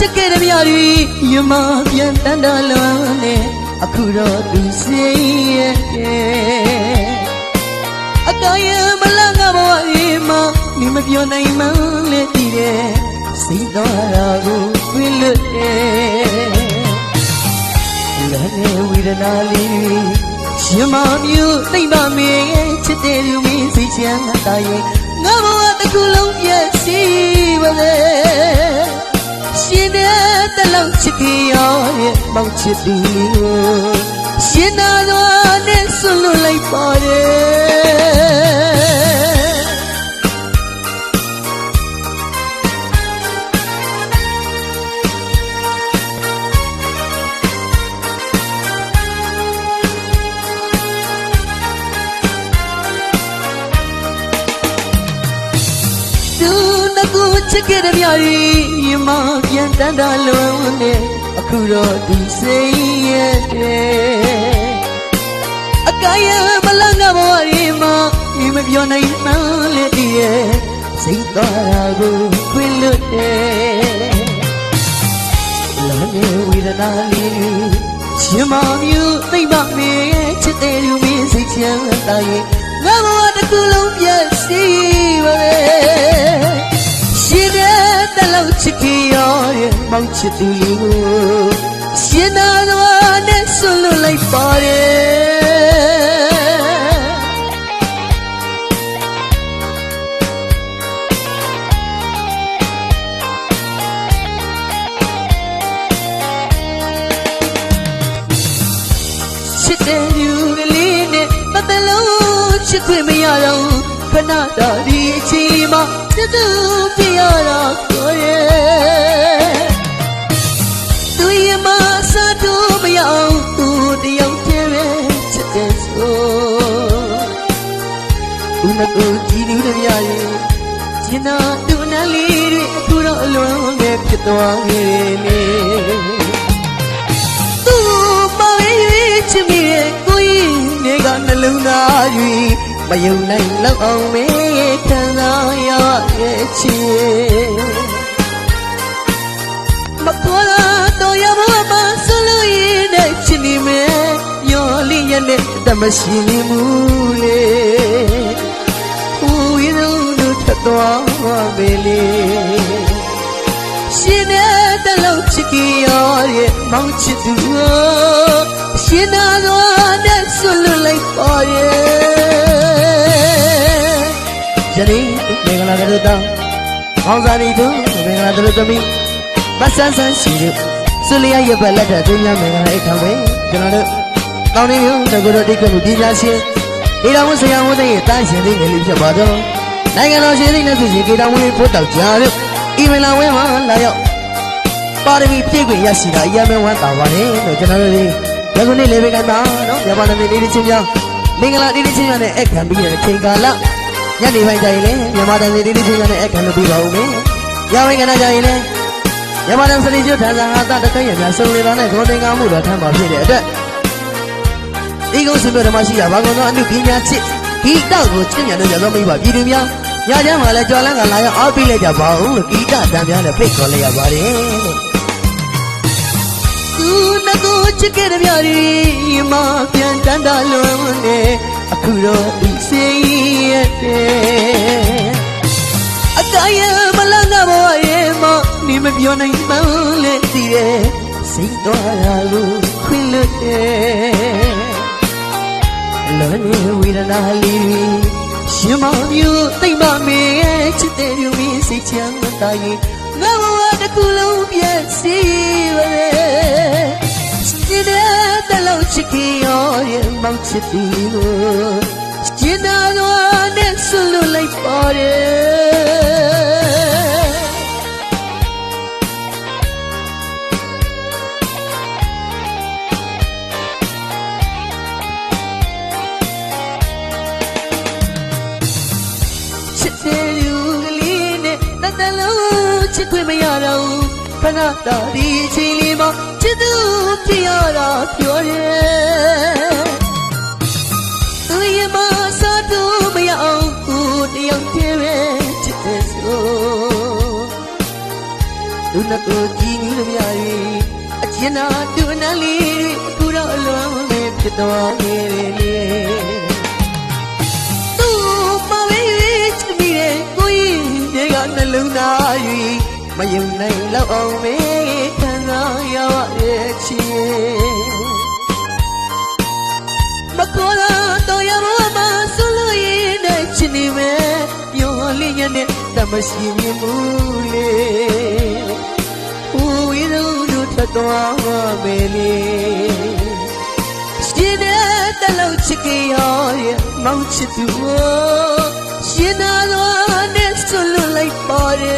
ကူချစ်ခဲ့တဲ့မြရီယမပြန်တန်တလွန်နဲ့အခုတော့သူစိရဲ့အကယမလငါဘဝကြီးမှာမင်းမပြောနိုင်မှလဲတည်တယ်စိတ်တော်ရာကိုပြည့်လွတ်တယ်လမ်းနဲ့ဝေဒနာလေးရှင်မမျိုးသိမ့်ပါမေချစ်တဲ့လူမင်းစိတ်ချမ်းသာရဲ့ငါဘဝတစ်ခုလုံးပြည့်စည်ပါလေရှင်တဲ့ တလုံးချစ်ကြရောရဲ့မောင်ချစ်သူကိုရှင်နာတော်နဲ့ဆွလွတ်လိုက်ပါတယ် ချစ်ခဲ့တဲ့မြရီမပြန်တန်တာလုံးနဲ့အခုတော့ဒီစိတ်ရဲ့တဲ့အကယမလငါဘဝရီမဒီမပြောနိုင်မှလေတည်းရဲ့စိတ်သွားတာကိုခွင့်လွတ်တယ်လောနေဝေဒနာလေးရှင်မမျိုးသိမ့်ပါမေချစ်တဲ့လူမင်းစိတ်ချမ်းသာရဲ့ငါဘဝတစ်ခုလုံးပြည့်စည်ပါလေရှင် တဲ့တလုံးချစ်ကြရောရဲ့မောင်ချစ်သူလေးကိုရှင်နာတော်နဲ့ဆွလွတ်လိုက်ပါတယ်ချစ်တဲ့လူကလေးနဲ့တတလုံးချစ်ခွင့်မရတော့ခဏတာဒီအချိန်မှာတသူပြရတာ ဦးမကိုကြည်လူတမရရဲ့ကျင်နာတူနန်းလေးတွေအခုတော့အလွန်ပဲဖြစ်သွားခဲ့လေသူ့မရဲ့ချစ်မိရဲ့ကိုကြီးနေကနှလုံးသားယူမယုံနိုင်လောက်အောင်မေးခံစားရရဲ့ချစ်မပေါ်လာတော့ရမမဆလို့ရတဲ့ချစ်နေမယ်ညော်လေးရဲ့နဲ့တမရှိနေမှုလေဦးရင်တို့ထပ် သွားပဲလေရှင်တဲ့တလုံးချစ်ကြရောရဲ့မောင်ချစ်သူကိုရှင်နာတော်နဲ့ဆွလွတ်လိုက်ပါရဲ့ယနေ့မင်္ဂလာတို့တောင်းကောင်းစားနေသူမင်္ဂလာတို့သမီးမဆန်းဆန်းရှိတို့ဆွလျက်ရပတ်လက်ထပ်သွင်းများမင်္ဂလာအိတ်ခံပဲကျွန်တော်တို့တောင်းနေမျိုးတကူတို့တိတ်ကမှုပြည်သားရှင်ဒီတော်မဆရာမိုးတဲ့ရဲ့တားရှင်လေးငယ်လေးဖြစ်ပါတော့ နိုင်ငံတော်ရှင်လေးနဲ့သူရှင်ကေတော်မွေးဖို့တောက်ကြတို့ဤမလာဝဲမှာလာရောက်ပါရမီပြည့်ခွင့်ရရှိတာအရင်မဲဝမ်းသာပါတယ်လို့ကျွန်တော်တို့ဒီရခုနေ့လေးပဲကမ်းပါနော်ရပါနေလေးလေးချင်းများမင်္ဂလာလေးလေးချင်းများနဲ့အခမ်းပြီးတဲ့ချိန်ကာလညနေပိုင်းကျရင်လည်းမြန်မာတန်စီလေးလေးချင်းများနဲ့အခမ်းလုပ်ပြီးပါဦးမယ်။ရဝိုင်းကနာကျရင်လည်းမြန်မာတန်စရီကျွတ်ထန်စာဟာတတကရများစုံလင်တော်နဲ့ဂုဏ်တင်ကားမှုတော်ထမ်းပါဖြစ်တဲ့အတွက်ဒီကုန်းစင်ပြဓမ္မရှိတာဘာကုန်သောအမှုပညာချစ် ဒီတောက်ကိုချစ်မြတ်လို့ရသောမိဘပြည်သူများညချမ်းမှာလည်းကြွားလန်းကလာရောက်အားပေးလိုက်ကြပါဦးလို့ဂီတတန်ပြားနဲ့ဖိတ်ခေါ်လိုက်ရပါတယ်လို့သူငကူချစ်ခဲ့တဲ့မြရီမပြန်တန်တာလွန်နေအခုတော့ဒီစိတ်ရဲ့အကယမလငါဘဝရဲ့မနေမပြောနိုင်မှလဲတည်ရဲ့စိတ်တော်ရာကိုခွင့်လွတ်တယ် လောနေဝေဒနာလေးရှင်မမျိုးသိမ့်ပါမေချစ်တဲ့လူမင်းစိတ်ချမ်းသာရင်ငါဘဝတစ်ခုလုံးပြည့်စည်ပါလေစည်တဲ့တလုံးချစ်ခင်ရောရဲ့မောင်ချစ်သူကိုကျင်နာတော်နဲ့ဆွလွတ်လိုက်ပါတယ် နဲ့တတလုံးချစ်ခွင့်မရတော့ဘူးခဏတာဒီအချိန်လေးမှာချစ်သူဖြစ်ရတာပြောတယ်သူရဲ့မစားတော့မရအောင်ကိုတယောက်တည်းပဲချစ်တဲ့ဆိုလူနှစ်ကိုကြည်နူးလို့များ၍အကျဉ်းသာတူအနံလေးတွေအခုတော့အလွန်ပဲဖြစ်သွားနေတယ် လုံးသား၍မယုံနိုင်လောက်အောင်ပဲခံစားရပါရဲ့ချစ်မကောလာတော့ရမမဆိုလို့ရင်နဲ့ချစ်နေမယ်ပြောလေးညနဲ့တမရှိမြင်မှုလေဟိုဝီရုံတို့ထသွားပါမယ်လေရှင်တဲ့တလုံးချစ်ကြရောရဲ့မောင်ချစ်သူရှင်နာတော့နဲ့ဆို அழைப்பாரே